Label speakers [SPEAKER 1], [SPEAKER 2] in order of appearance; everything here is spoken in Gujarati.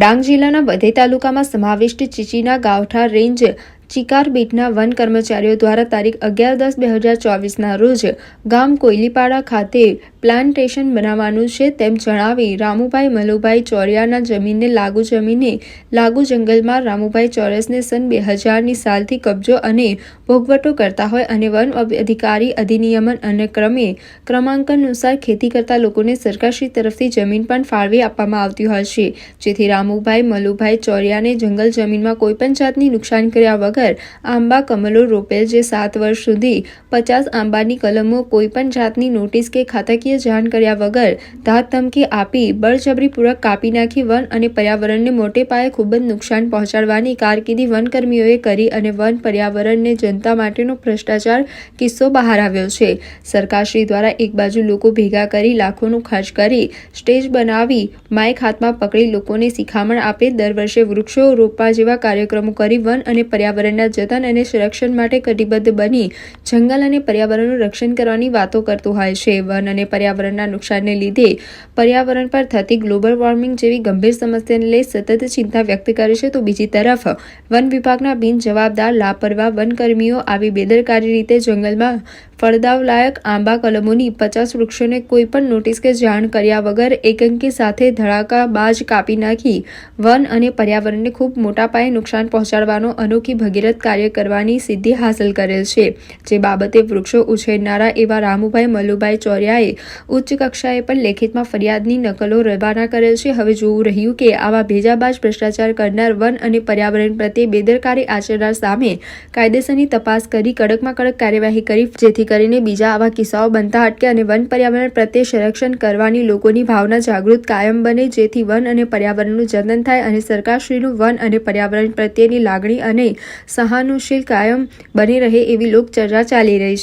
[SPEAKER 1] ડાંગ જિલ્લાના બધે તાલુકામાં સમાવિષ્ટ ચીચીના ગાવઠા રેન્જ ચિકાર બીટના વન કર્મચારીઓ દ્વારા તારીખ અગિયાર દસ બે હજાર ચોવીસના રોજ ગામ કોયલીપાડા ખાતે પ્લાન્ટેશન બનાવવાનું છે તેમ જણાવી રામુભાઈ મલુભાઈ ચોરિયાના જમીનને લાગુ જમીને લાગુ જંગલમાં રામુભાઈ ચોરસને સન બે હજારની સાલથી કબજો અને ભોગવટો કરતા હોય અને વન અધિકારી અધિનિયમન અને ક્રમે ક્રમાંક અનુસાર ખેતી કરતા લોકોને સરકારશ્રી તરફથી જમીન પણ ફાળવી આપવામાં આવતી હોય છે. જેથી રામુભાઈ મલુભાઈ ચોરિયાને જંગલ જમીનમાં કોઈપણ જાતની નુકસાન કર્યા વગર આંબા કમલો રોપેલ જે સાત વર્ષ સુધી પચાસ આંબાની કલમો કોઈપણ જાતની નોટિસ કે ખાતાકીય જાણ કર્યા વગર ધાત ધમકી આપી બળજબરીપૂર્વક કાપી નાખી વન અને પર્યાવરણને મોટે પાયે ખૂબ જ નુકસાન પહોંચાડવાની કારકિર્દી વનકર્મીઓએ કરી અને વન પર્યાવરણને જનતા માટેનો ભ્રષ્ટાચાર કિસ્સો બહાર આવ્યો છે. સરકારશ્રી દ્વારા એક બાજુ લોકો ભેગા કરી લાખોનો ખર્ચ કરી સ્ટેજ બનાવી માઇક હાથમાં પકડી લોકોને શિખામણ આપે. દર વર્ષે વૃક્ષો રોપવા જેવા કાર્યક્રમો કરી વન અને પર્યાવરણના જતન અને સંરક્ષણ માટે કટિબદ્ધ બની જંગલ અને પર્યાવરણનું રક્ષણ કરવાની વાતો કરતું હોય છે. વન અને પર્યાવરણના નુકસાનને લીધે પર્યાવરણ પર થતી ગ્લોબલ વોર્મિંગ જેવી ગંભીર સમસ્યાને લઈ સતત ચિંતા વ્યક્ત કરે છે. તો બીજી તરફ, વન વિભાગના બિનજવાબદાર લાપરવાહ વનકર્મીઓ આવી બેદરકારી રીતે જંગલમાં ફળદાવલાયક આંબા, કલમોની પચાસ વૃક્ષોને કોઈ પણ નોટિસ કે જાણ કર્યા વગર એકંકી સાથે ધડાકા બાજ કાપી નાખી વન અને પર્યાવરણને ખૂબ મોટા પાયે નુકસાન પહોંચાડવાનો અનોખી ભગીરથ કાર્ય કરવાની સિદ્ધિ હાંસલ કરેલ છે. જે બાબતે વૃક્ષો ઉછેરનારા એવા રામુભાઈ મલુભાઈ ચોરિયાએ ઉચ્ચ કક્ષાએ પણ લેખિતમાં ફરિયાદની નકલો રવાના કરેલ છે. હવે જોવું રહ્યું કે આવા ભેજાબાજ ભ્રષ્ટાચાર કરનાર વન અને પર્યાવરણ પ્રત્યે બેદરકારી આચરનાર સામે કાયદેસરની તપાસ કરી કડકમાં કડક કાર્યવાહી કરી, જેથી કરીને બીજા આવા કિસ્સાઓ બનતા અટકે અને વન પર્યાવરણ પ્રત્યે સંરક્ષણ કરવાની લોકોની ભાવના જાગૃત કાયમ બને, જેથી વન અને પર્યાવરણનું જતન થાય અને સરકારશ્રીનું વન અને પર્યાવરણ પ્રત્યેની લાગણી અને સહાનુશીલ કાયમ બની રહે એવી લોકચર્ચા ચાલી રહી છે.